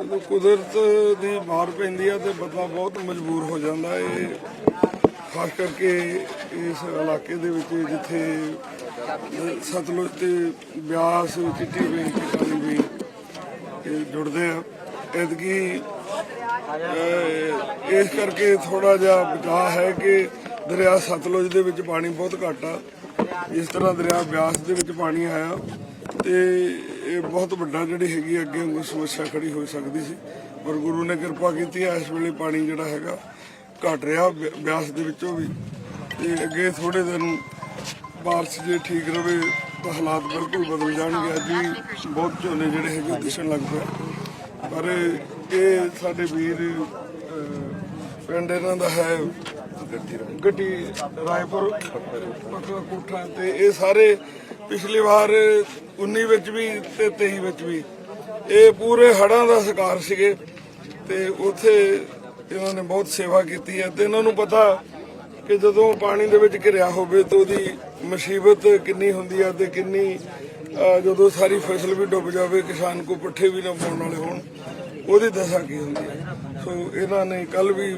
ਜਦੋਂ ਕੁਦਰਤ ਦੀ ਮਾਰ ਪੈਂਦੀ ਆ ਤੇ ਬੰਦਾ ਬਹੁਤ ਮਜਬੂਰ ਹੋ ਜਾਂਦਾ ਇਹ ਖਾਸ ਕਰਕੇ ਇਸ ਇਲਾਕੇ ਦੇ ਵਿੱਚ ਜਿੱਥੇ ਸਤਲੁਜ ਤੇ ਬਿਆਸ ਚਿੱਟੀ ਵੇਈ ਤੇ ਕਾਲੀ ਵੇਈ ਇਹ ਜੁੜਦੇ ਆ। ਐਤਕੀ ਇਸ ਕਰਕੇ ਥੋੜਾ ਜਿਹਾ ਬਚਾਅ ਹੈ ਕਿ ਦਰਿਆ ਸਤਲੁਜ ਦੇ ਵਿੱਚ ਪਾਣੀ ਬਹੁਤ ਘੱਟ ਆ। ਇਸ ਤਰ੍ਹਾਂ ਦਰਿਆ ਬਿਆਸ ਦੇ ਵਿੱਚ ਪਾਣੀ ਆਇਆ ਤੇ ਇਹ ਬਹੁਤ ਵੱਡਾ ਜਿਹੜੀ ਹੈਗੀ ਅੱਗੇ ਵਾਂਗੂ ਸਮੱਸਿਆ ਖੜੀ ਹੋ ਸਕਦੀ ਸੀ। ਪਰ ਗੁਰੂ ਨੇ ਕਿਰਪਾ ਕੀਤੀ ਹੈ ਇਸ ਵੇਲੇ ਪਾਣੀ ਜਿਹੜਾ ਹੈਗਾ ਘਟ ਰਿਹਾ ਬਿ- ਬਿਆਸ ਦੇ ਵਿੱਚੋਂ ਵੀ। ਤੇ ਅੱਗੇ ਥੋੜੇ ਦਿਨ ਬਾਰਿਸ਼ ਜੇ ਠੀਕ ਰਵੇ, ਤਾਂ ਹਾਲਾਤ ਬਿਲਕੁਲ ਬਦਲ ਜਾਣਗੇ। ਅੱਜ ਵੀ ਬਹੁਤ ਝੋਨੇ ਜਿਹੜੇ ਹੈਗੇ ਉਹ ਦਿਸਣ ਲੱਗ ਪਏ। ਪਰ ਇਹ ਸਾਡੇ ਵੀਰ ਪਿੰਡ ਇਹਨਾਂ ਦਾ ਹੈ ਗੱਡੀ ਰਾਏਪੁਰ ਪਕੜਾ ਕੋਠਾ ਤੇ ਇਹ ਸਾਰੇ ਪਿਛਲੀ ਵਾਰ 19 ਵਿੱਚ ਵੀ ਤੇ 23 ਵਿੱਚ ਵੀ। ਇਹ ਪੂਰੇ ਹੜਾਂ ਦਾ ਸ਼ਿਕਾਰ ਸੀਗੇ ਤੇ ਉੱਥੇ ਇਹਨਾਂ ਨੇ ਬਹੁਤ ਸੇਵਾ ਕੀਤੀ ਹੈ ਤੇ ਇਹਨਾਂ ਨੂੰ ਪਤਾ ਕਿ ਜਦੋਂ ਪਾਣੀ ਦੇ ਵਿੱਚ ਘਿਰਿਆ ਹੋਵੇ ਤਾਂ ਉਹਦੀ ਮੁਸੀਬਤ ਕਿੰਨੀ ਹੁੰਦੀ ਹੈ ਤੇ ਕਿੰਨੀ ਜਦੋਂ ਸਾਰੀ ਫਸਲ ਵੀ ਡੁੱਬ ਜਾਵੇ, ਕਿਸਾਨ ਕੋ ਪੱਠੇ ਵੀ ਨਾ ਪਾਉਣ ਵਾਲੇ ਹੋਣ, ਉਹਦੀ ਦਸ਼ਾ ਕੀ ਹੁੰਦੀ ਹੈ? ਸੋ ਇਹਨਾਂ ਨੇ ਕੱਲ ਵੀ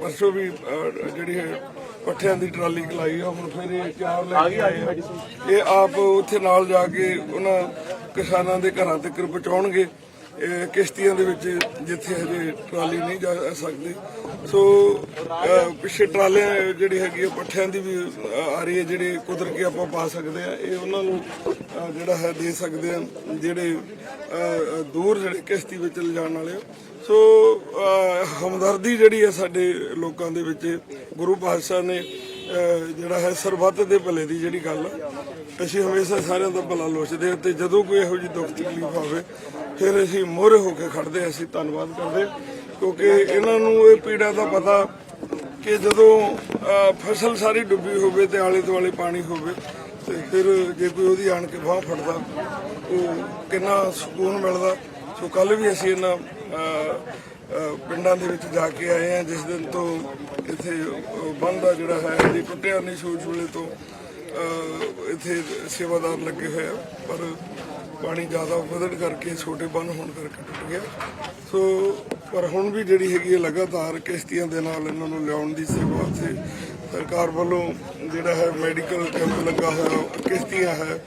ਪਰਸੋਂ ਵੀ ਜਿਹੜੀ ਹੈ ਪੱਠਿਆਂ ਦੀ ਟਰਾਲੀ ਕਲਾਈ ਆ ਹੁਣ ਫਿਰ ਇਹ ਚਾਰ ਲੈ ਕੇ ਆਏ ਆ। ਇਹ ਆਪ ਉੱਥੇ ਨਾਲ ਜਾ ਕੇ ਉਹਨਾਂ ਕਿਸਾਨਾਂ ਦੇ ਘਰਾਂ ਤੱਕ ਪਹੁੰਚਾਉਣਗੇ ਇਹ ਕਿਸ਼ਤੀਆਂ ਦੇ ਵਿੱਚ ਜਿੱਥੇ ਹਜੇ ਟਰਾਲੀ ਨਹੀਂ ਜਾ ਸਕਦੀ ਸੋ ਅਹ, ਪਿੱਛੇ ਟਰਾਲੀਆਂ ਜਿਹੜੀ ਹੈਗੀ ਆ ਪੱਠਿਆਂ ਦੀ ਵੀ ਅਹ, ਆ ਰਹੀ ਹੈ ਜਿਹੜੇ ਕੁਦਰ ਕੇ ਆਪਾਂ ਪਾ ਸਕਦੇ ਆ ਇਹ ਉਹਨਾਂ ਨੂੰ ਅਹ, ਜਿਹੜਾ ਹੈ ਦੇ ਸਕਦੇ ਆ ਜਿਹੜੇ ਅਹ, ਦੂਰ ਜਿਹੜੇ ਕਿਸ਼ਤੀ ਵਿੱਚ ਲਿਜਾਣ ਵਾਲੇ ਆ। ਸੋ ਅਹ, ਹਮਦਰਦੀ ਜਿਹੜੀ ਹੈ ਸਾਡੇ ਲੋਕਾਂ ਦੇ ਵਿੱਚ ਗੁਰੂ ਪਾਤਸ਼ਾਹ ਨੇ ਜਿਹੜਾ ਹੈ ਸਰਬੱਤ ਦੇ ਭਲੇ ਦੀ ਜਿਹੜੀ ਗੱਲ ਆ ਅਸੀਂ ਹਮੇਸ਼ਾ ਸਾਰਿਆਂ ਦਾ ਭਲਾ ਲੋਚਦੇ ਹਾਂ ਤੇ ਜਦੋਂ ਕੋਈ ਇਹੋ ਜਿਹੀ ਦੁੱਖ ਤਕਲੀਫ ਆਵੇ ਫਿਰ ਅਸੀਂ ਮੋਹਰੇ ਹੋ ਕੇ ਖੜਦੇ ਹਾਂ, ਅਸੀਂ ਧੰਨਵਾਦ ਕਰਦੇ ਕਿਉਂਕਿ ਇਹਨਾਂ ਨੂੰ ਇਹ ਪੀੜਾ ਦਾ ਪਤਾ ਕਿ ਜਦੋਂ ਫਸਲ ਸਾਰੀ ਡੁੱਬੀ ਹੋਵੇ ਤੇ ਆਲੇ ਦੁਆਲੇ ਪਾਣੀ ਹੋਵੇ ਤੇ ਫਿਰ ਜੇ ਕੋਈ ਉਹਦੀ ਆਣ ਕੇ ਬਾਹ ਫੜਦਾ ਉਹ ਕਿੰਨਾ ਸਕੂਨ ਮਿਲਦਾ ਸੋ ਕੱਲ ਵੀ ਅਸੀਂ ਇਹਨਾਂ ਪਿੰਡਾਂ ਦੇ ਵਿੱਚ ਜਾ ਕੇ ਆਏ ਹਾਂ, ਜਿਸ ਦਿਨ ਤੋਂ ਇੱਥੇ ਬੰਦ ਦਾ ਜਿਹੜਾ ਹੈ ਜੀ ਟੁੱਟਿਆ ਨਹੀਂ ਸੋਚ ਵੇਲੇ ਤੋਂ। ਇੱਥੇ ਸੇਵਾਦਾਰ ਲੱਗੇ ਹੋਏ ਆ, ਪਰ ਪਾਣੀ ਜ਼ਿਆਦਾ ਵਧਣ ਕਰਕੇ ਛੋਟੇ ਬੰਨ ਹੋਣ ਕਰਕੇ ਟੁੱਟ ਗਿਆ। ਸੋ, ਪਰ ਹੁਣ ਵੀ ਜਿਹੜੀ ਹੈਗੀ ਹੈ ਲਗਾਤਾਰ ਕਿਸ਼ਤੀਆਂ ਦੇ ਨਾਲ ਇਹਨਾਂ ਨੂੰ ਲਿਆਉਣ ਦੀ ਸੇਵਾ ਉੱਥੇ ਸਰਕਾਰ ਵੱਲੋਂ ਜਿਹੜਾ ਹੈ, ਮੈਡੀਕਲ ਕੈਂਪ ਲੱਗਾ ਹੋਇਆ, ਕਿਸ਼ਤੀਆਂ ਹੈ,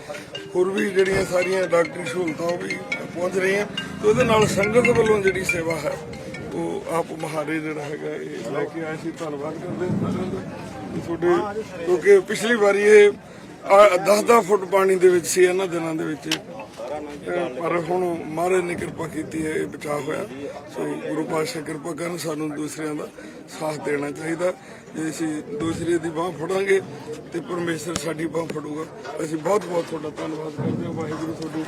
ਹੋਰ ਵੀ ਜਿਹੜੀਆਂ ਸਾਰੀਆਂ ਡਾਕਟਰੀ ਸਹੂਲਤਾਂ ਉਹ ਵੀ ਪਹੁੰਚ ਰਹੀਆਂ। ਤੇ ਉਹਦੇ ਨਾਲ ਸੰਗਤ ਵੱਲੋਂ ਜਿਹੜੀ ਸੇਵਾ ਹੈ ਉਹ ਆਪ ਮਹਾਰੇ ਜਿਹੜਾ ਹੈਗਾ ਇਹ ਲੈ ਕੇ ਆਏ ਸੀ, ਧੰਨਵਾਦ ਕਰਦੇ ਹਾਂ ਸਾਰਿਆਂ ਦਾ। ਕਿ ਤੁਹਾਡੇ ਕਿਉਂਕਿ ਪਿਛਲੀ ਵਾਰੀ ਇਹ 10-10 ਫੁੱਟ ਪਾਣੀ ਦੇ ਵਿੱਚ ਸੀ, ਇਹਨਾਂ ਦਿਨਾਂ ਦੇ ਵਿੱਚ। ਪਰ ਹੁਣ ਮਹਾਰਾਜ ਨੇ ਕਿਰਪਾ ਕੀਤੀ ਹੈ, ਇਹ ਬਚਾਅ ਹੋਇਆ। ਸੋ ਗੁਰੂ ਪਾਤਸ਼ਾਹ ਕਿਰਪਾ ਕਰਨ, ਸਾਨੂੰ ਦੂਸਰਿਆਂ ਦਾ ਸਾਥ ਦੇਣਾ ਚਾਹੀਦਾ। ਜੇ ਅਸੀਂ ਦੂਸਰੇ ਦੀ ਬਾਹ ਫੜਾਂਗੇ ਤੇ ਪਰਮੇਸ਼ਰ ਸਾਡੀ ਬਾਹ ਫੜੂਗਾ। ਅਸੀਂ ਬਹੁਤ ਬਹੁਤ ਤੁਹਾਡਾ ਧੰਨਵਾਦ ਕਰਦੇ ਹਾਂ। ਵਾਹਿਗੁਰੂ ਤੁਹਾਡੀ,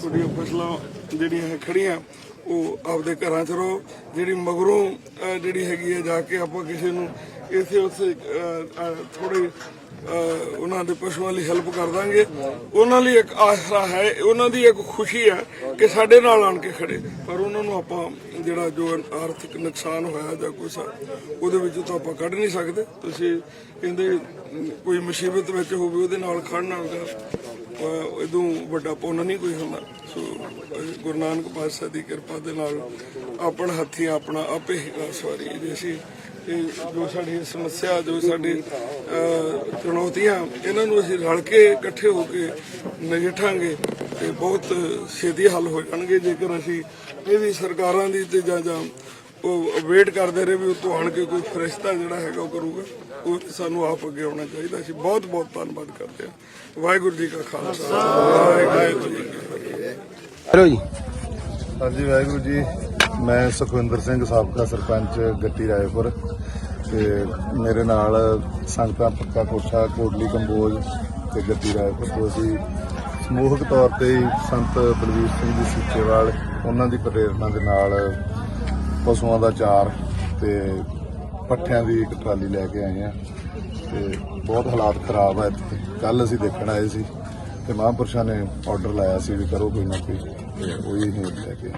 ਤੁਹਾਡੀਆਂ ਫਸਲਾਂ ਜਿਹੜੀਆਂ ਖੜੀਆਂ ਉਹ ਆਪਦੇ ਘਰਾਂ 'ਚ ਰਹੋ, ਜਿਹੜੀ ਮਗਰੋਂ ਜਿਹੜੀ ਹੈਗੀ ਹੈ, ਜਾ ਕੇ ਆਪਾਂ ਕਿਸੇ ਨੂੰ ਇਥੇ ਉਥੇ ਥੋੜੇ ਉਹਨਾਂ ਦੇ ਪਸ਼ੂਆਂ ਲਈ ਹੈਲਪ ਕਰ ਦਾਂਗੇ। ਉਹਨਾਂ ਲਈ ਇੱਕ ਆਸਰਾ ਹੈ, ਉਹਨਾਂ ਦੀ ਇੱਕ ਖੁਸ਼ੀ ਹੈ ਕਿ ਸਾਡੇ ਨਾਲ ਆਣ ਕੇ ਖੜੇ। ਪਰ ਉਹਨਾਂ ਨੂੰ ਆਪਾਂ ਜਿਹੜਾ ਜੋ ਆਰਥਿਕ ਨੁਕਸਾਨ ਹੋਇਆ ਜਾਂ ਕੁਛ ਉਹਦੇ ਵਿੱਚ ਤਾਂ ਆਪਾਂ ਕੱਢ ਨਹੀਂ ਸਕਦੇ। ਤੁਸੀਂ ਕਹਿੰਦੇ ਕੋਈ ਮੁਸੀਬਤ ਵਿੱਚ ਹੋਵੇ, ਉਹਦੇ ਨਾਲ ਖੜਨਾ ਹੋਗਾ ਇਦੋਂ ਵੱਡਾ ਪੁੰਨ ਨਹੀਂ ਕੋਈ ਹੁੰਦਾ। ਸੋ ਗੁਰੂ ਨਾਨਕ ਪਾਤਸ਼ਾਹ ਦੀ ਕਿਰਪਾ ਦੇ ਨਾਲ ਆਪਣ ਹੱਥੀਂ ਆਪਣਾ ਆਪੇ ਹੀ ਸਵਾਰੀ ਜੇ ਅਸੀਂ ਜੋ ਸਾਡੀ ਸਮੱਸਿਆ, ਜੋ ਸਾਡੀ ਚੁਣੌਤੀਆਂ, ਇਹਨਾਂ ਨੂੰ ਅਸੀਂ ਰਲ ਕੇ ਇਕੱਠੇ ਹੋ ਕੇ ਨਜਿੱਠਾਂਗੇ ਤੇ ਬਹੁਤ ਛੇਤੀ ਹੱਲ ਹੋ ਜਾਣਗੇ। ਜੇਕਰ ਅਸੀਂ ਇਹਦੀ ਸਰਕਾਰਾਂ ਦੀ ਤੇ ਜਾਂ ਜਾਂ ਉਹ ਵੇਟ ਕਰਦੇ ਰਹੇ ਵੀ ਉਤੋਂ ਆਣ ਕੇ ਕੋਈ ਫਰਿਸ਼ਤਾ ਜਿਹੜਾ ਹੈਗਾ ਉਹ ਕਰੂਗਾ। ਉਹ ਸਾਨੂੰ ਆਪ ਅੱਗੇ ਆਉਣਾ ਚਾਹੀਦਾ। ਅਸੀਂ ਬਹੁਤ ਬਹੁਤ ਧੰਨਵਾਦ ਕਰਦੇ ਹਾਂ। ਵਾਹਿਗੁਰੂ ਜੀ ਕਾ ਖਾਲਸਾ। ਵਾਹਿਗੁਰੂ ਜੀ ਹੈਲੋ ਜੀ। ਹਾਂਜੀ ਵਾਹਿਗੁਰੂ ਜੀ। ਮੈਂ ਸੁਖਵਿੰਦਰ ਸਿੰਘ ਸਾਬਕਾ ਸਰਪੰਚ ਗੱਟੀ ਰਾਏਪੁਰ। ਤੇ ਮੇਰੇ ਨਾਲ ਸੰਗਤਾਂ ਪੱਕਾ ਕੋਠਾ ਕੋਟਲੀ ਕੰਬੋਜ ਤੇ ਗੱਟੀ ਰਾਏਪੁਰ ਤੋਂ ਅਸੀਂ ਸਮੂਹਕ ਤੌਰ ਤੇ ਸੰਤ ਬਲਵੀਰ ਸਿੰਘ ਜੀ ਸੀਚੇਵਾਲ ਉਹਨਾਂ ਦੀ ਪ੍ਰੇਰਣਾ ਦੇ ਨਾਲ ਪਸ਼ੂਆਂ ਦਾ ਚਾਰ ਤੇ ਪੱਠਿਆਂ ਦੀ ਇੱਕ ਟਰਾਲੀ ਲੈ ਕੇ ਆਏ ਆ ਤੇ ਬਹੁਤ ਹਾਲਾਤ ਖਰਾਬ ਆ ਇੱਥੇ। ਕੱਲ ਅਸੀਂ ਦੇਖਣ ਆਏ ਸੀ ਤੇ ਮਹਾਂਪੁਰਸ਼ਾਂ ਨੇ ਆਰਡਰ ਲਾਇਆ ਸੀ ਵੀ ਕਰੋ ਕੋਈ ਨਾ ਕੋਈ ਤੇ ਉਹੀ ਹੀ ਲੈ ਕੇ